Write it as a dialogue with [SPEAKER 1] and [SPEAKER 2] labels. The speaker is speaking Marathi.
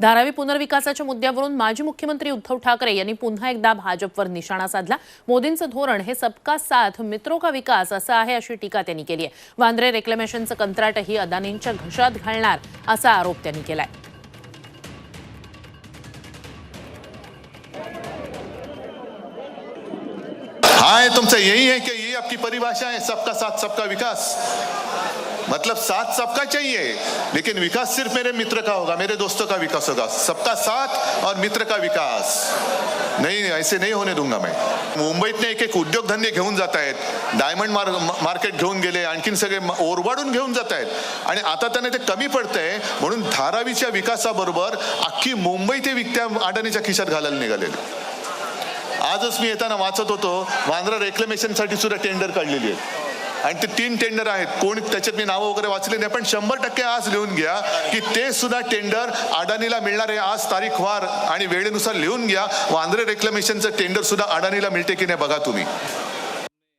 [SPEAKER 1] धारावी पुनर्विकासाच्या मुद्द्यावरून माजी मुख्यमंत्री उद्धव ठाकरे यांनी पुन्हा एकदा भाजपवर निशाणा साधला. मोदींचं धोरण हे सबका साथ मित्रो का विकास असं आहे अशी टीका त्यांनी केली आहे वांद्रे रेक्लेमेशनचं कंत्राटही अदानींच्या घशात घालणार असा आरोप त्यांनी केलाय.
[SPEAKER 2] हाँ तुमसे यही है कि ये आपकी परिभाषा है सबका साथ सबका विकास. मतलब साथ सबका चाहिए लेकिन विकास सिर्फ मेरे मित्र का होगा मेरे दोस्तों का विकास होगा। सबका साथ और मित्र का विकास। नहीं ऐसे नहीं होने दूंगा मैं। मुंबईतने एक एक उद्योगधंदे घेऊन जात आहेत डायमंड मार मार्केट घेऊन गेले आणखीन सगळे ओरवाडून ओरबाडून घेऊन जात आहेत. आणि आता त्यांना ते कमी पडतंय म्हणून धारावीच्या विकासाबरोबर अख्खी मुंबई ते विकत्या अडाणीच्या खिशात घालायला निघालेले. आजच मी येताना वाचत होतो वांद्रा रेक्लेमेशनसाठी सुद्धा टेंडर काढलेली आहे आणि ते तीन टेंडर आहेत. कोण त्याच्यात मी नावं वगैरे वाचले नाही पण शंभर टक्के आज लिहून घ्या की ते सुद्धा टेंडर अडाणीला मिळणार आहे. आज तारीख वार आणि वेळेनुसार लिहून घ्या. वांद्रे रेक्लमेशनचं टेंडर सुद्धा अडाणीला मिळते की नाही बघा तुम्ही.